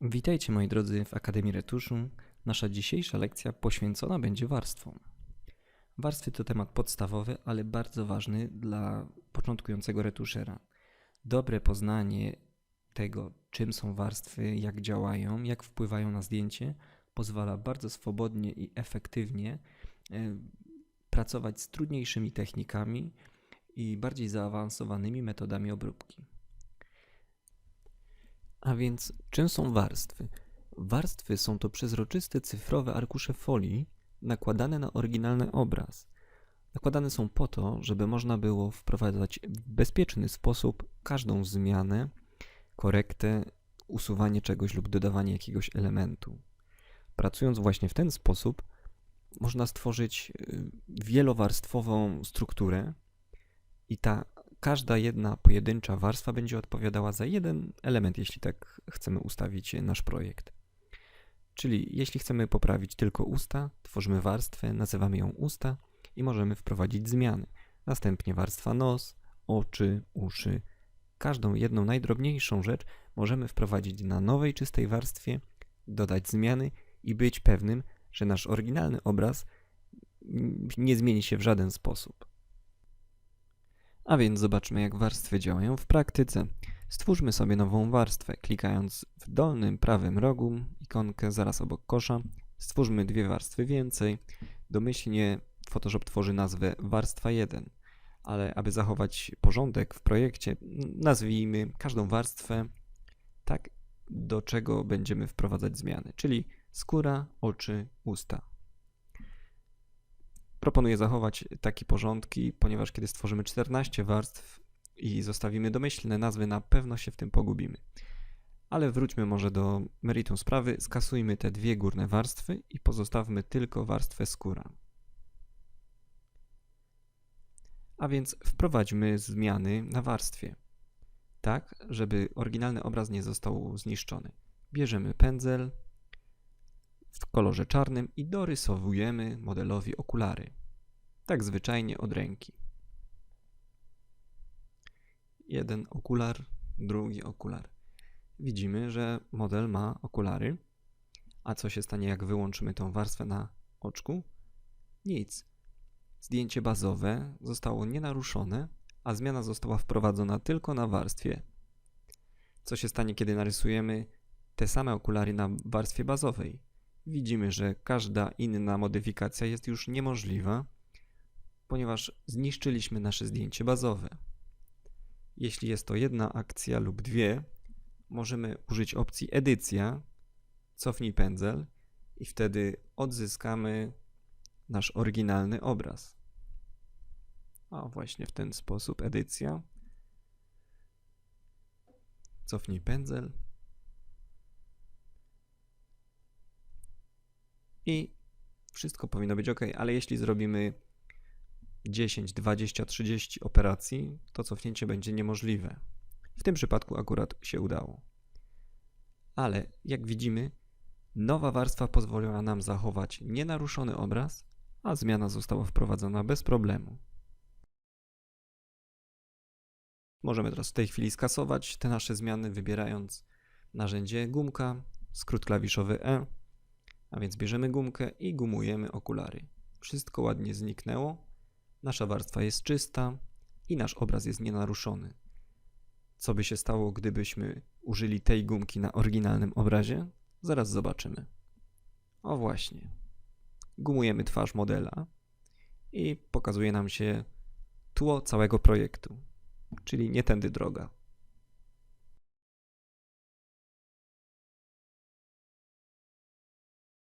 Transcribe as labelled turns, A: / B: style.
A: Witajcie moi drodzy w Akademii Retuszu. Nasza dzisiejsza lekcja poświęcona będzie warstwom. Warstwy to temat podstawowy, ale bardzo ważny dla początkującego retuszera. Dobre poznanie tego, czym są warstwy, jak działają, jak wpływają na zdjęcie, pozwala bardzo swobodnie i efektywnie e, pracować z trudniejszymi technikami i bardziej zaawansowanymi metodami obróbki. A więc czym są warstwy? Warstwy są to przezroczyste cyfrowe arkusze folii nakładane na oryginalny obraz. Nakładane są po to, żeby można było wprowadzać w bezpieczny sposób każdą zmianę, korektę, usuwanie czegoś lub dodawanie jakiegoś elementu. Pracując właśnie w ten sposób, można stworzyć y, wielowarstwową strukturę i ta każda jedna pojedyncza warstwa będzie odpowiadała za jeden element, jeśli tak chcemy ustawić nasz projekt. Czyli jeśli chcemy poprawić tylko usta, tworzymy warstwę, nazywamy ją usta i możemy wprowadzić zmiany. Następnie warstwa nos, oczy, uszy. Każdą jedną najdrobniejszą rzecz możemy wprowadzić na nowej czystej warstwie, dodać zmiany i być pewnym, że nasz oryginalny obraz nie zmieni się w żaden sposób. A więc zobaczmy, jak warstwy działają w praktyce. Stwórzmy sobie nową warstwę, klikając w dolnym prawym rogu ikonkę zaraz obok kosza. Stwórzmy dwie warstwy więcej. Domyślnie Photoshop tworzy nazwę warstwa 1, ale aby zachować porządek w projekcie, nazwijmy każdą warstwę tak, do czego będziemy wprowadzać zmiany, czyli skóra, oczy, usta. Proponuję zachować takie porządki, ponieważ kiedy stworzymy 14 warstw i zostawimy domyślne nazwy, na pewno się w tym pogubimy. Ale wróćmy może do meritum sprawy, skasujmy te dwie górne warstwy i pozostawmy tylko warstwę skóra. A więc wprowadźmy zmiany na warstwie, tak żeby oryginalny obraz nie został zniszczony. Bierzemy pędzel, w kolorze czarnym i dorysowujemy modelowi okulary. Tak zwyczajnie od ręki. Jeden okular, drugi okular. Widzimy, że model ma okulary. A co się stanie, jak wyłączymy tą warstwę na oczku? Nic. Zdjęcie bazowe zostało nienaruszone, a zmiana została wprowadzona tylko na warstwie. Co się stanie, kiedy narysujemy te same okulary na warstwie bazowej? Widzimy, że każda inna modyfikacja jest już niemożliwa, ponieważ zniszczyliśmy nasze zdjęcie bazowe. Jeśli jest to jedna akcja lub dwie, możemy użyć opcji edycja, cofnij pędzel i wtedy odzyskamy nasz oryginalny obraz. A właśnie w ten sposób edycja. Cofnij pędzel i wszystko powinno być ok, ale jeśli zrobimy 10, 20, 30 operacji, to cofnięcie będzie niemożliwe. W tym przypadku akurat się udało. Ale jak widzimy, nowa warstwa pozwoliła nam zachować nienaruszony obraz, a zmiana została wprowadzona bez problemu. Możemy teraz w tej chwili skasować te nasze zmiany, wybierając narzędzie gumka, skrót klawiszowy E a więc bierzemy gumkę i gumujemy okulary. Wszystko ładnie zniknęło, nasza warstwa jest czysta i nasz obraz jest nienaruszony. Co by się stało, gdybyśmy użyli tej gumki na oryginalnym obrazie? Zaraz zobaczymy. O właśnie. Gumujemy twarz modela i pokazuje nam się tło całego projektu, czyli nie tędy droga.